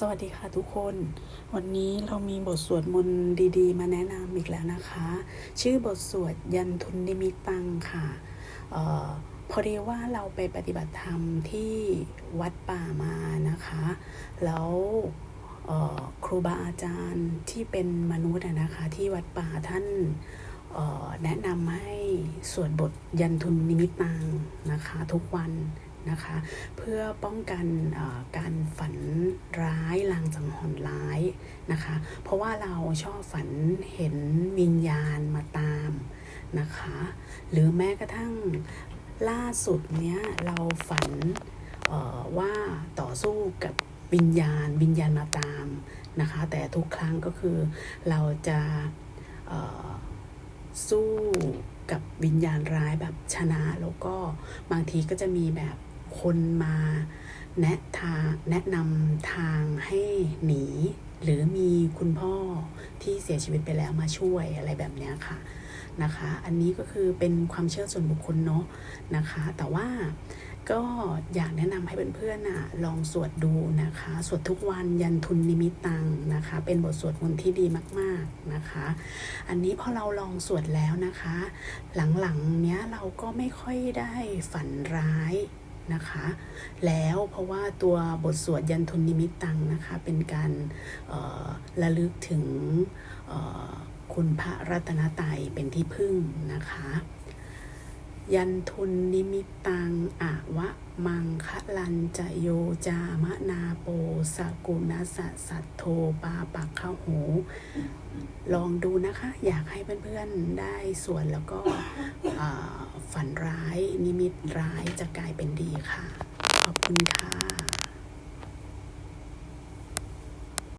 สวัสดีค่ะทุกคน วันนี้เรามีบทสวดมนต์ดีๆ มาแนะนำอีกแล้วนะคะ ชื่อบทสวดยันทุนนิมิตตังค่ะเออพอดีว่าเราไปปฏิบัติธรรมที่วัดป่ามานะคะ แล้วออครูบาอาจารย์ที่เป็นมนุษย์นะคะ ที่วัดป่าท่านออแนะนำให้สวดบทยันทุนนิมิตตังนะคะ ทุกวัน นะคะ เพื่อป้องกันการฝันร้ายลางสังหรณ์ร้ายนะคะ เพราะว่าเราชอบฝันเห็นวิญญาณมาตามนะคะ หรือแม้กระทั่งล่าสุดเนี้ยเราฝันว่าต่อสู้กับวิญญาณ วิญญาณมาตามนะคะ แต่ทุกครั้งก็คือเราจะสู้กับวิญญาณร้ายแบบชนะ แล้วก็บางทีก็จะมีแบบ คนมาแนะทางแนะนำทางให้หนี หรือมีคุณพ่อที่เสียชีวิตไปแล้วมาช่วยอะไรแบบนี้ค่ะนะคะ อันนี้ก็คือเป็นความเชื่อส่วนบุคคลเนาะนะคะ แต่ว่าก็อยากแนะนำให้เพื่อนๆน่ะลองสวดดูนะคะ สวดทุกวันยันทุนนิมิตตังนะคะ เป็นบทสวดมนต์ที่ดีมากๆนะคะ อันนี้พอเราลองสวดแล้วนะคะ หลังๆเนี้ยเราก็ไม่ค่อยได้ฝันร้าย นะคะ แล้วเพราะว่าตัวบทสวดยันทุนนิมิตตังนะคะ เป็นการออระลึกถึงออคุณพระรัตนตรัยเป็นที่พึ่งนะคะ ยันทุนนิมิตตังอะวะมังคะลันจะโยจามะนาโปสกุณสะสัตโทปาปักขะโห ลองดูนะคะ อยากให้เพื่อนๆได้ส่วนแล้วก็ฝันร้ายนิมิตร้ายจะกลายเป็นดีค่ะ ขอบคุณค่ะ